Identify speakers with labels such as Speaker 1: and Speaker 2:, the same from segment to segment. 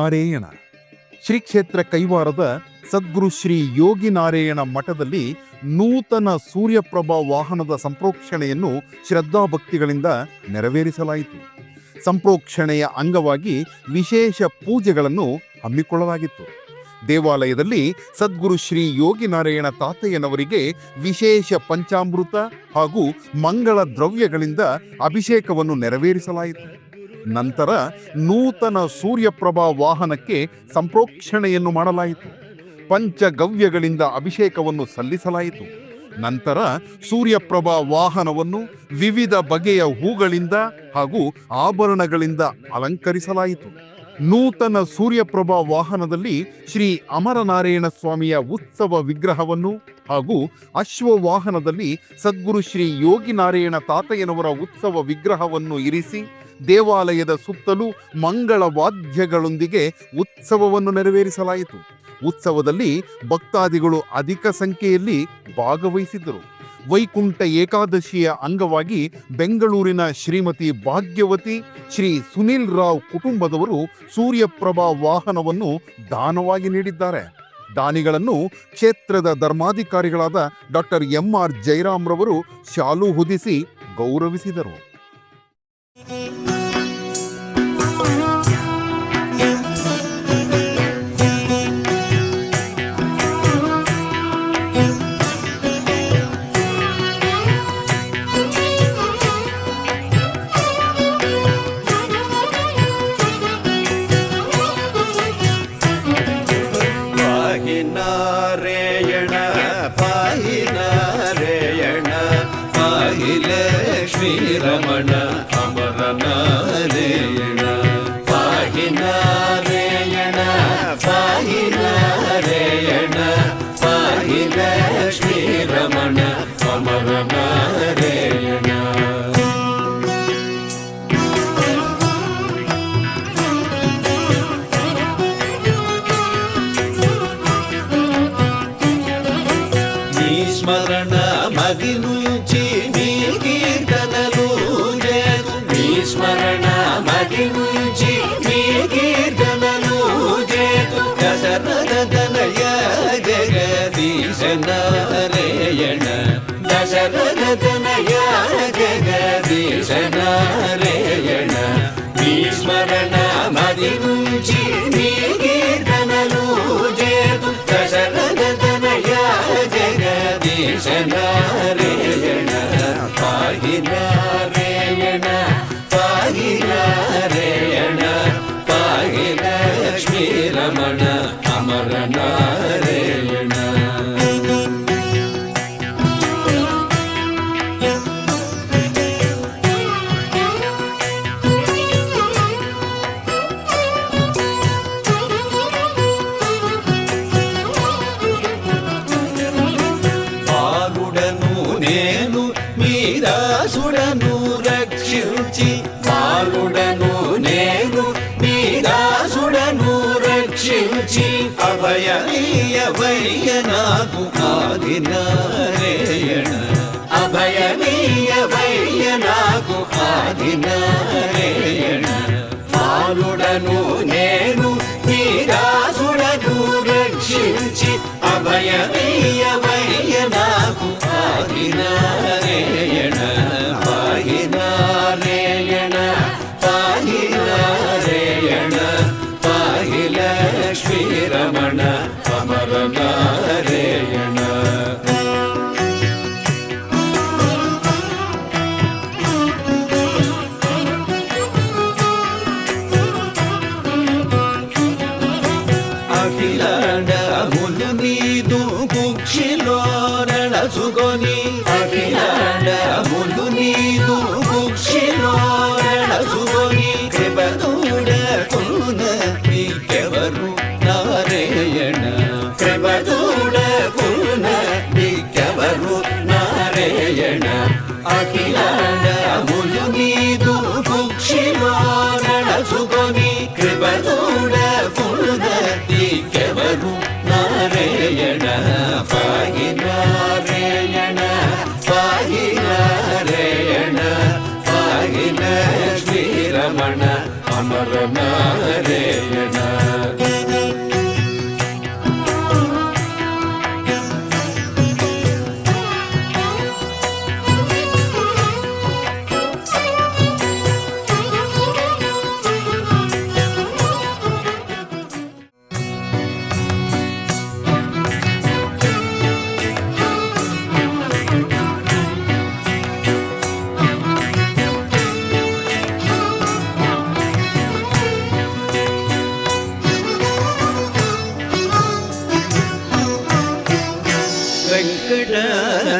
Speaker 1: ನಾರಾಯಣ. ಶ್ರೀ ಕ್ಷೇತ್ರ ಕೈವಾರದ ಸದ್ಗುರು ಶ್ರೀ ಯೋಗಿ ನಾರಾಯಣ ಮಠದಲ್ಲಿ ನೂತನ ಸೂರ್ಯಪ್ರಭಾ ವಾಹನದ ಸಂಪ್ರೋಕ್ಷಣೆಯನ್ನು ಶ್ರದ್ಧಾಭಕ್ತಿಗಳಿಂದ ನೆರವೇರಿಸಲಾಯಿತು. ಸಂಪ್ರೋಕ್ಷಣೆಯ ಅಂಗವಾಗಿ ವಿಶೇಷ ಪೂಜೆಗಳನ್ನು ಹಮ್ಮಿಕೊಳ್ಳಲಾಗಿತ್ತು. ದೇವಾಲಯದಲ್ಲಿ ಸದ್ಗುರು ಶ್ರೀ ಯೋಗಿ ನಾರಾಯಣ ತಾತಯ್ಯನವರಿಗೆ ವಿಶೇಷ ಪಂಚಾಮೃತ ಹಾಗೂ ಮಂಗಳ ದ್ರವ್ಯಗಳಿಂದ ಅಭಿಷೇಕವನ್ನು ನೆರವೇರಿಸಲಾಯಿತು. ನಂತರ ನೂತನ ಸೂರ್ಯಪ್ರಭಾ ವಾಹನಕ್ಕೆ ಸಂಪ್ರೋಕ್ಷಣೆಯನ್ನು ಮಾಡಲಾಯಿತು. ಪಂಚಗವ್ಯಗಳಿಂದ ಅಭಿಷೇಕವನ್ನು ಸಲ್ಲಿಸಲಾಯಿತು. ನಂತರ ಸೂರ್ಯಪ್ರಭಾ ವಾಹನವನ್ನು ವಿವಿಧ ಬಗೆಯ ಹೂಗಳಿಂದ ಹಾಗೂ ಆಭರಣಗಳಿಂದ ಅಲಂಕರಿಸಲಾಯಿತು. ನೂತನ ಸೂರ್ಯಪ್ರಭಾ ವಾಹನದಲ್ಲಿ ಶ್ರೀ ಅಮರನಾರಾಯಣ ಸ್ವಾಮಿಯ ಉತ್ಸವ ವಿಗ್ರಹವನ್ನು ಹಾಗೂ ಅಶ್ವ ವಾಹನದಲ್ಲಿ ಸದ್ಗುರು ಶ್ರೀ ಯೋಗಿ ನಾರಾಯಣ ತಾತಯ್ಯನವರ ಉತ್ಸವ ವಿಗ್ರಹವನ್ನು ಇರಿಸಿ ದೇವಾಲಯದ ಸುತ್ತಲೂ ಮಂಗಳ ವಾದ್ಯಗಳೊಂದಿಗೆ ಉತ್ಸವವನ್ನು ನೆರವೇರಿಸಲಾಯಿತು. ಉತ್ಸವದಲ್ಲಿ ಭಕ್ತಾದಿಗಳು ಅಧಿಕ ಸಂಖ್ಯೆಯಲ್ಲಿ ಭಾಗವಹಿಸಿದ್ದರು. ವೈಕುಂಠ ಏಕಾದಶಿಯ ಅಂಗವಾಗಿ ಬೆಂಗಳೂರಿನ ಶ್ರೀಮತಿ ಭಾಗ್ಯವತಿ, ಶ್ರೀ ಸುನಿಲ್ ರಾವ್ ಕುಟುಂಬದವರು ಸೂರ್ಯಪ್ರಭಾ ವಾಹನವನ್ನು ದಾನವಾಗಿ ನೀಡಿದ್ದಾರೆ. ದಾನಿಗಳನ್ನು ಕ್ಷೇತ್ರದ ಧರ್ಮಾಧಿಕಾರಿಗಳಾದ ಡಾಕ್ಟರ್ ಎಂ ಆರ್ ಜಯರಾಮ್ರವರು ಶಾಲು ಹೊದಿಸಿ ಗೌರವಿಸಿದರು.
Speaker 2: స్మరణ మది నుంచి నీ కీర్తనలు చేతు మీ స్మరణ మది నుంచి నీ కీర్తనలు చేతు దశరథ జగదీశనారేయణ. దశరథనయ జగదీశనారేయణ. మీ స్మరణ మది నుంచి అభయనీయవయ్య నాకు ఆది నారాయణ నాకు ఆది బాలుడను నేను మీరాసుడను రక్షించి అభయనీయవయ్య నాకు ఆది அமரநாதரேயனா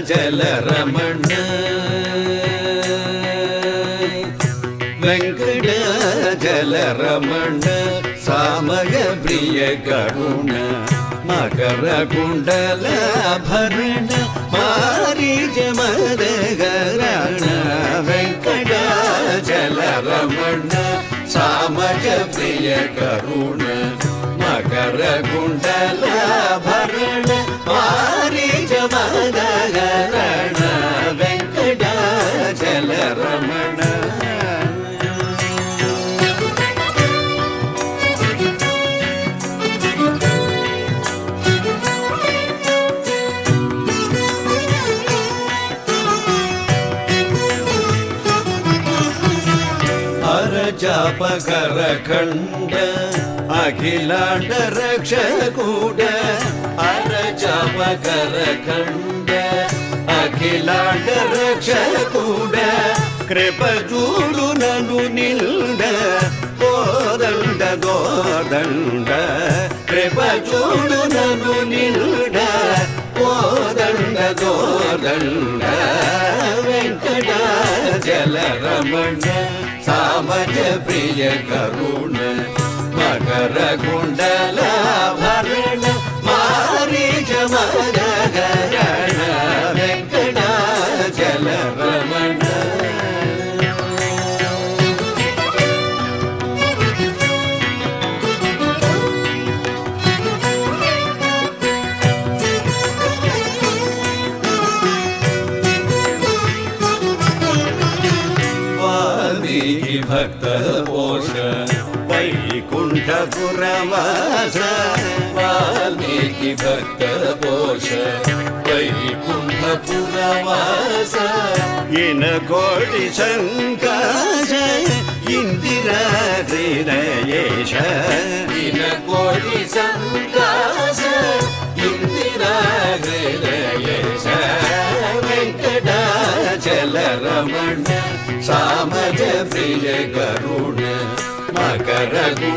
Speaker 2: వెంకటాచలరమణ వెంకటాచలరమణ సామయ ప్రియ కరుణ మకర కుండలాభరణ మారీజ మదగరణ. వెంకటాచలరమణ సామయ ప్రియ కరుణ మకర కుండలాభరణ మారీజ ரமண வெங்கடாச்சல ரமண அரஜாபகர கண்ண అఖిలాండ రక్షకూడ అరచాపకర ఖండ అఖిలాండ రక్షకూడ కృప చూడు నను నిల్డ గోదండ గోదండ కృప చూడు నను నిల్డ గోదండ గోదండ వెంకటాచలరమణ సామజ ప్రియ కరుణ మకర కుండలాభరణ भक्तपोष वैकुण्ठपुरवास येन कोटिशङ्काश इन्दिरा हृदयेश येन कोटिशङ्काश इन्दिरा हृदयेश वेङ्कटाचलरमण सामज प्रिय गरुण मकरकुण्डलाभरण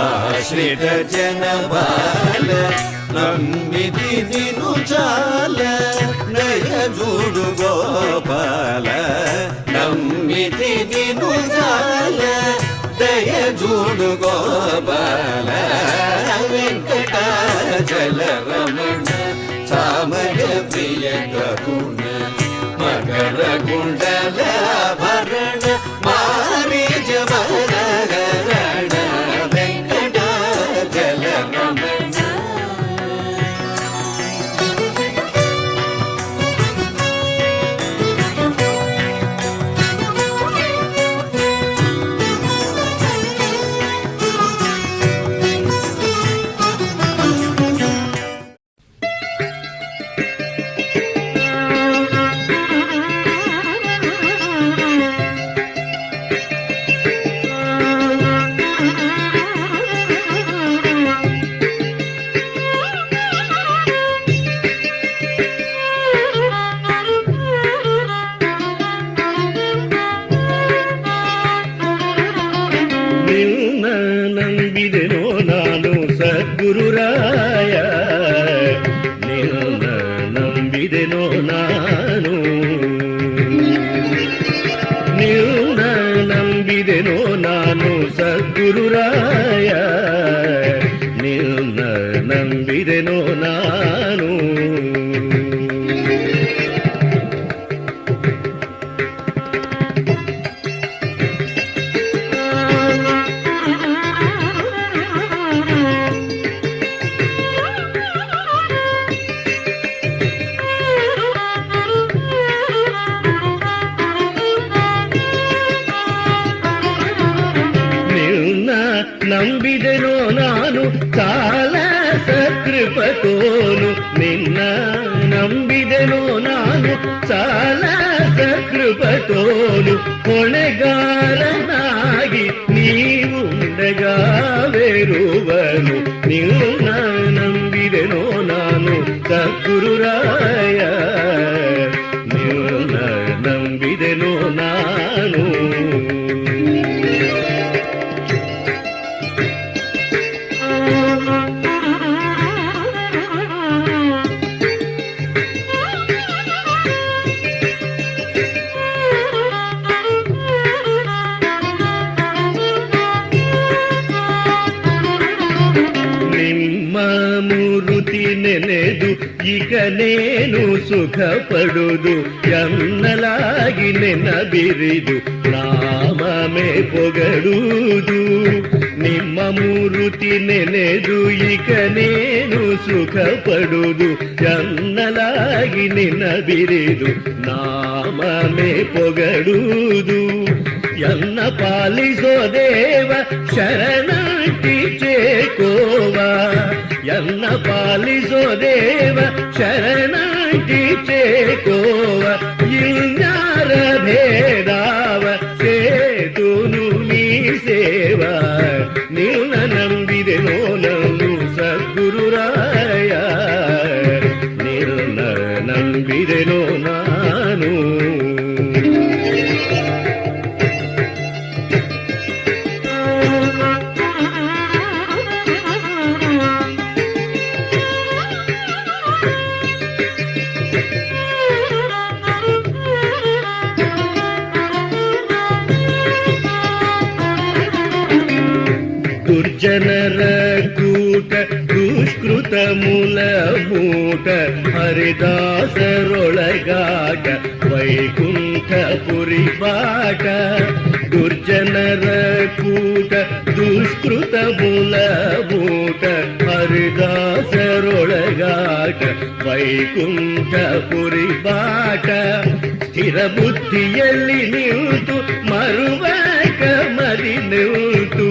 Speaker 2: ఆశ్రిత జన బాల నమ్మిది నిను చాల నయ జూడు గోపాల నమ్మిది నిను చాల దయ జూడు గోపాల వెంకటాచలరమణ
Speaker 3: రమణ ನಂಬಿದೆನೋ ನಾನು ನಾನು ಸಾಲ ಸಕೃಪತೋನು ನಿನ್ನ ನಂಬಿದೆನೋ ನಾನು ಸಾಲ ಸಕೃಪತೋನು ಹೊಣೆಗಾರನಾಗಿ ನೀವುಂಡಗಾವೆರುವನು ನಿನ್ನ ನಂಬಿದೆನೋ ನಾನು ಸದ್ಗುರುರಾಯ ನಿನ್ನ ನಂಬಿದೆನೋ ನಾನು ನೇನು ಸುಖ ಪಡುದು ಎನ್ನಲಾಗಿ ನೆನಬಿರಿದು ನಾಮಮೇ ಪೊಗಡುವುದು ನಿಮ್ಮ ಮೂರುತಿ ನೆನೆದು ಈಗ ನೇನು ಸುಖ ಪಡುದು ಎನ್ನಲಾಗಿ ನೆನಬಿರಿದು ನಾಮಮೇ ಪೊಗಡುವುದು ಎನ್ನ ಪಾಲಿಸೋ ದೇವ ಶರಣಿ ಚೇಕೋವ ఎన్న పాలిసో దేవ శరణి చేకోవ ఇల్లార భేదావ సేతును మీ సేవ నీ ಮೂಲ ಮೂಟ ಹರಿದಾಸರೊಳಗಾಟ ವೈಕುಂಠ ಪುರಿ ಬಾಟ ದುರ್ಜನರ ಕೂಟ ದುಷ್ಕೃತ ಮೂಲ ಮೂಟ ಹರಿದಾಸರೊಳಗಾಟ ವೈಕುಂಠ ಪುರಿ ಬಾಟ ಸ್ಥಿರ ಬುದ್ಧಿಯಲ್ಲಿ ನಿಂತು ಮರುವಕ ಮರಿ ನಿಂತು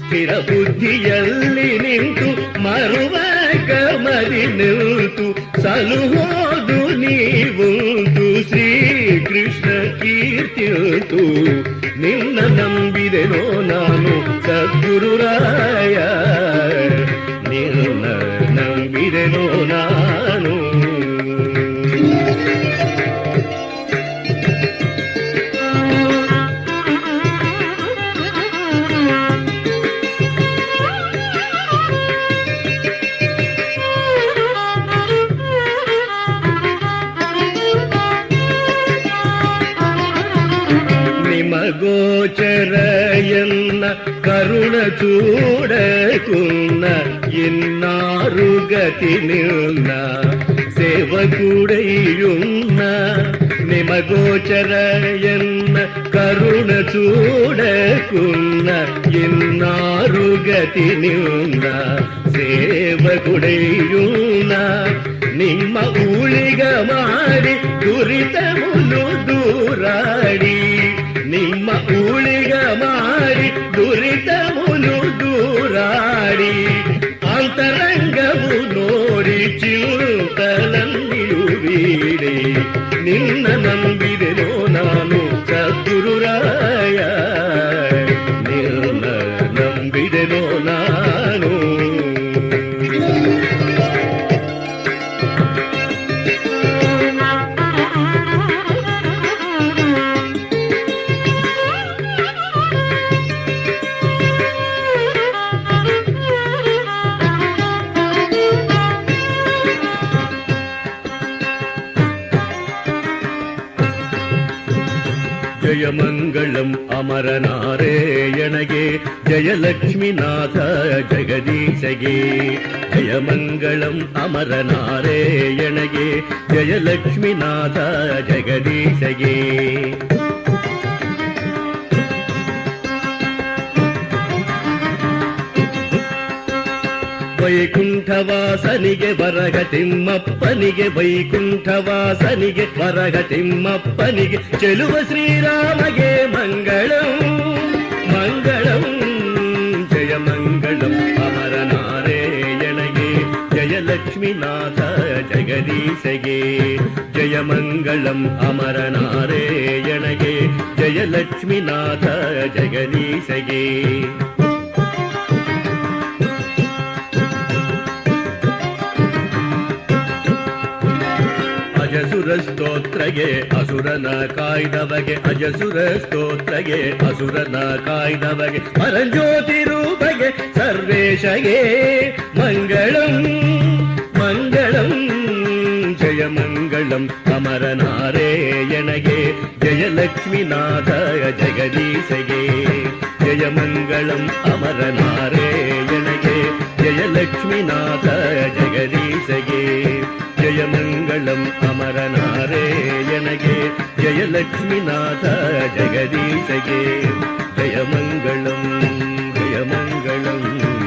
Speaker 3: ಸ್ಥಿರ ಬುದ್ಧಿಯಲ್ಲಿ ನಿಂತು ಮರುವ ಕಮರಿ ನಿಂತು ಸಲುಹೋದು ನೀವುಂಟು ಶ್ರೀ ಕೃಷ್ಣ ಕೀರ್ತಿಯುಂಟು ನಿನ್ನ ನಂಬಿದೆನೋ ನಾನು ಸದ್ಗುರುರಾಯ గోచరయన్న కరుణ చూడకున్న ఎన్నారు గతి నిన్న సేవకుడయున్న నిమగోచరయన్న కరుణ చూడకున్న ఎన్నారు గతి నిన్న సేవకుడయున్న నిమ్మ ఊళిగ మారి దురితములు దూరాడి நின்ன நம்பிதெனோ? ஜெயமங்கலம் அமரனாரே எனகே ஜெயலட்சுமி நாத ஜெகதீசகே ஜெயமங்கலம் அமரனாரே எனகே ஜெயலட்சுமி நாத ஜெகதீசகே ವೈಕುಂಠವಾಸನಿಗೆ ವರಗ ತಿಮ್ಮಪ್ಪನಿಗೆ ವೈಕುಂಠವಾಸನಿಗೆ ವರಗ ತಿಮ್ಮಪ್ಪನಿಗೆ ಚೆಲುವ ಶ್ರೀರಾಮಗೆ ಮಂಗಳಂ ಮಂಗಳಂ ಜಯ ಮಂಗಳಂ ಅಮರ ನಾರೇಯಣಗೆ ಜಯಲಕ್ಷ್ಮೀನಾಥ ಜಗದೀಶಗೆ ಜಯ ಮಂಗಳಂ ಅಮರ ನಾರೇಯಣಗೆ ಜಯಲಕ್ಷ್ಮೀನಾಥ ಜಗದೀಶಗೆ ಅಜಸುರ ಸ್ತೋತ್ರಗೆ ಅಸುರನ ಕಾಯ್ದವಗೆ ಅಜಸುರ ಸ್ತೋತ್ರಗೆ ಅಸುರನ ಕಾಯ್ದವಗೆ ಪರಂಜ್ಯೋತಿ ರೂಪಗೆ ಸರ್ವೇಶಗೆ ಮಂಗಳಂ ಮಂಗಳಂ ಜಯ ಮಂಗಳಂ ಅಮರನಾರೇಯಣಗೆ ಜಯ ಲಕ್ಷ್ಮೀನಾಥ ಜಗದೀಶಗೆ ಜಯ ಮಂಗಳಂ ಅಮರನಾರೇಯಣಗೆ ಜಯ ಲಕ್ಷ್ಮೀನಾಥ ಜಗದೀಶಗೆ ஜெயமங்களம் அமரனாரே எனகே ஜெயலட்சுமி நாத ஜெகதீசகே. ஜெயமங்களம் ஜெயமங்களம்